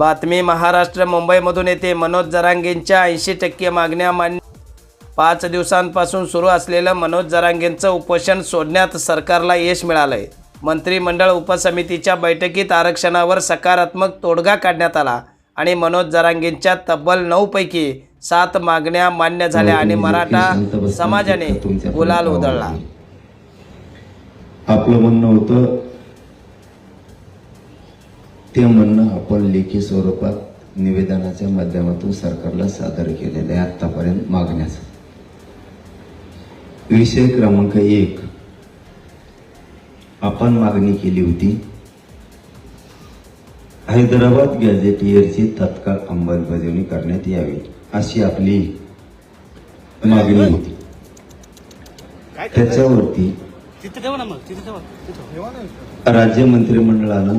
बातमी महाराष्ट्र मुंबईमधून येते मनोज जरांगेंच्या ऐंशी टक्के मागण्या मान्य पाच दिवसांपासून सुरू असलेलं मनोज जरांगेंचं उपोषण सोडण्यात सरकारला यश मिळालंय. मंत्रिमंडळ उपसमितीच्या बैठकीत आरक्षणावर सकारात्मक तोडगा काढण्यात आला आणि मनोज जरांगेंच्या तब्बल नऊपैकी सात मागण्या मान्य झाल्या आणि मराठा समाजाने गुलाल उधळला. आपलं म्हणणं होतं ते म्हणणं आपण लेखी स्वरूपात निवेदनाच्या माध्यमातून सरकारला सादर केलेलं आहे आतापर्यंत मागण्याचं विषय क्रमांक एक. आपण मागणी केली होती. हैदराबाद गॅझेटियरची तत्काळ अंमलबजावणी करण्यात यावी अशी आपली मागणी होती. त्याच्यावरती. राज्य मंत्रिमंडळानं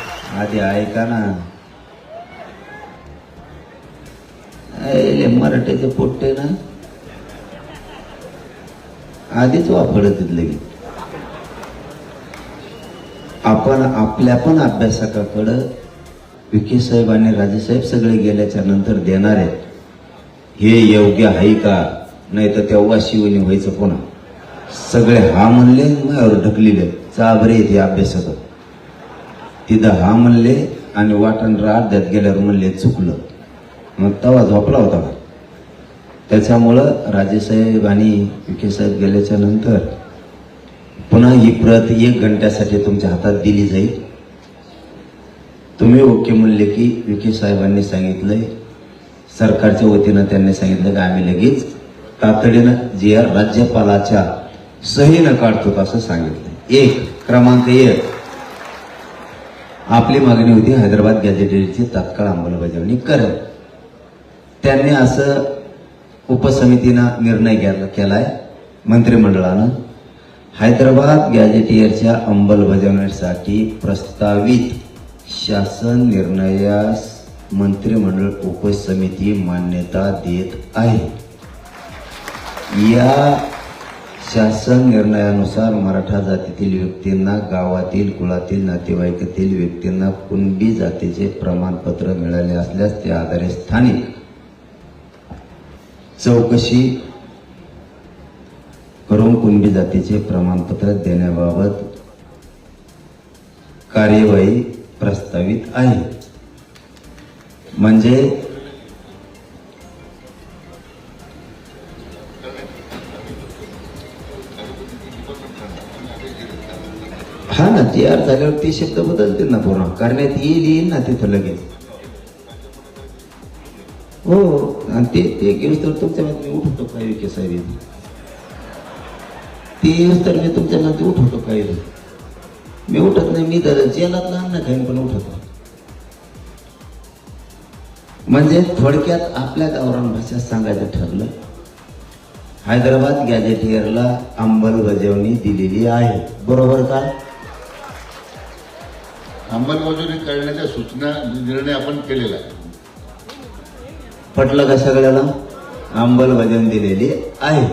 आधी ऐका ना. मराठ्याचे मराठीचे पोट्टे ना. आधीच वापरत तिथले आपण आपल्या पण अभ्यासकाकडं विखे साहेब आणि राजेसाहेब सगळे गेल्याच्यानंतर देणार आहेत. हे योग्य आहे का? नाही तर तेव्हा शिवणी व्हायचं पुन्हा. सगळे हा म्हणले मायावर ढकलेले. चाबरे ते अभ्यासक. तिथं हा म्हणले आणि वाटण अर्ध्यात गेल्यावर म्हणले चुकलं. मग तवा झोपला होता त्याच्यामुळं राजेसाहेब आणि विखे साहेब गेल्याच्यानंतर पुन्हा ही प्रत एक घंट्यासाठी तुमच्या हातात दिली जाईल. तुम्ही ओके म्हणले की विखे साहेबांनी सांगितलंय. सरकारच्या वतीनं त्यांनी सांगितलं की आम्ही लगेच तातडीनं जे राज्यपालाच्या सहीनं काढतो असं सांगितलं एक क्रमांक एक. आपली मागणी होती हैदराबाद गॅझेटेडची तात्काळ अंमलबजावणी करत त्यांनी असं उपसमितीनं निर्णय केला केलाय मंत्रिमंडळानं. हैदराबाद गॅझेटियरच्या अंमलबजावणीसाठी प्रस्तावित शासन निर्णयास मंत्रिमंडळ उपसमिती मान्यता देत आहे. या शासन निर्णयानुसार मराठा जातीतील व्यक्तींना गावातील कुळातील नातेवाईकातील व्यक्तींना कुणबी जातीचे प्रमाणपत्र मिळाले असल्यास त्या आधारे स्थानिक चौकशी करून कुणबी जातीचे प्रमाणपत्र देण्याबाबत कार्यवाही प्रस्तावित आहे. म्हणजे तयार झाल्यावर ते शब्द बदलतील ना पूर्ण. करण्यात येईल येईल ना तिथं लगेच. हो आणि ते ते घेऊस तर तुमच्या मध्ये मी उठवतो काय विके साहेब? ते येऊस तर मी तुमच्या मध्ये उठवतो काय? मी उठत नाही मी तर जेलात लहान ना खाईन पण उठवतो म्हणजे थोडक्यात आपल्या गावरान भाषेत सांगायचं ठरलं हैदराबाद गॅझेटियरला अंमलबजावणी दिलेली आहे. बरोबर का? अंमलबजावणी करण्याच्या सूचना निर्णय आपण केलेला आहे. पटलं का सगळ्याला? अंमलबजावणी दिलेली आहे.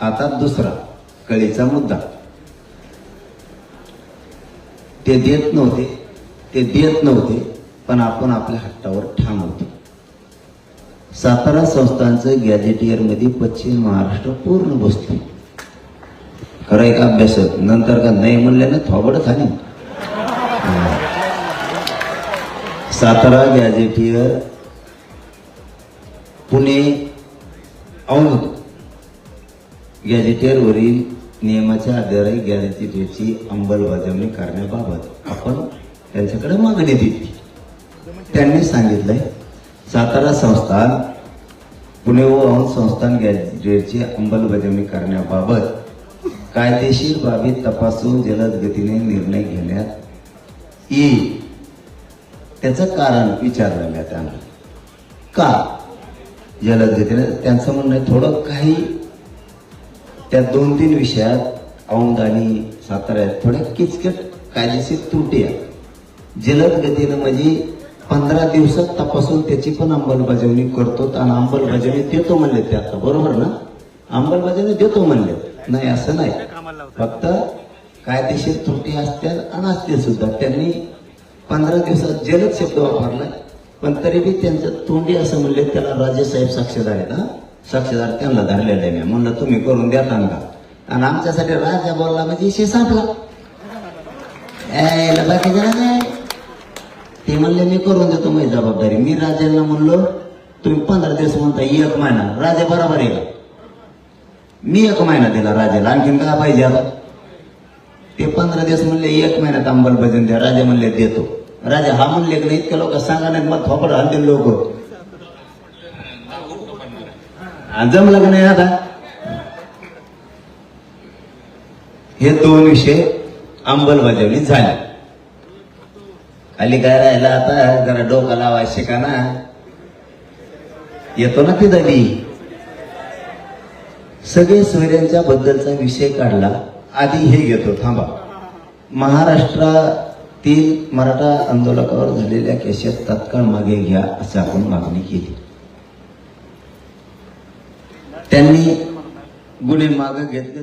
आता दुसरा कळीचा मुद्दा. ते देत नव्हते ते देत नव्हते पण आपण आपल्या हट्टावर ठाम होतो सातारा संस्थांचं गॅजेटियरमध्ये पश्चिम महाराष्ट्र पूर्ण बसतो खरं एक अभ्यासक नंतर का नाही म्हणल्यानं थोबडच आणि सातारा गॅझेटियर पुणे औंध गॅझेटियरवरील नियमाच्या आधारे गॅझेटियरची अंमलबजावणी करण्याबाबत आपण त्यांच्याकडे मागणी दिली. त्यांनी सांगितलंय सातारा संस्थान पुणे व औंध संस्थान गॅझेटियरची अंमलबजावणी करण्याबाबत कायदेशीर बाबी तपासून जलद गतीने निर्णय घेण्यात येईल. त्याचं कारण विचारलं मी त्यांना. का? जलद गतीने त्यांचं म्हणणं थोडं काही त्या दोन तीन विषयात औंध आणि साताऱ्यात थोड्या किचकट कायदेशीर त्रुटी आहे. जलद गतीनं म्हणजे पंधरा दिवसात तपासून त्याची पण अंमलबजावणी करतो आणि अंमलबजावणी देतो म्हणले ते आता. बरोबर ना? अंमलबजावणी देतो म्हणले. नाही असं नाही. फक्त कायदेशीर त्रुटी असतात आणि असतील सुद्धा. त्यांनी पंधरा दिवसात जलद शब्द वापरला. पण तरी बी त्यांचं तोंडी असं म्हणले त्याला राजेसाहेब साक्षीदार आहेत हा. साक्षीदार त्यांना धरलेलं आहे मी. म्हणलं तुम्ही करून द्या का आणि आमच्यासाठी राजा बोलला म्हणजे विषय संपला बाकी ते म्हणले मी करून देतो माझी जबाबदारी. मी राजांना म्हणलो तुम्ही पंधरा दिवस म्हणता एक महिना. राजा बरोबर आहे का? मी एक महिना दिला राजाला. आणखीन का पाहिजे आता? ते पंधरा दिवस म्हणले एक महिन्यात अंमलबजावणी द्या. राजा म्हणले देतो. राजा हा म्हणले की नाही इतक्या लोक सांगा नाही मग थोपड आणतील लोक. जमलं का नाही आता? हे दोन विषय अंमलबजावणी झाली. खाली काय राहिला आता? जरा डोका लावा शिका ना. येतो ना ती बी सगळे सोयऱ्यांच्या बद्दलचा विषय काढला. आधी हे घेतो थांबा. महाराष्ट्रातील मराठा आंदोलकावर झालेल्या केशात तत्काळ मागे घ्या असं आपण मागणी केली. त्यांनी गुन्हे मागे घेतले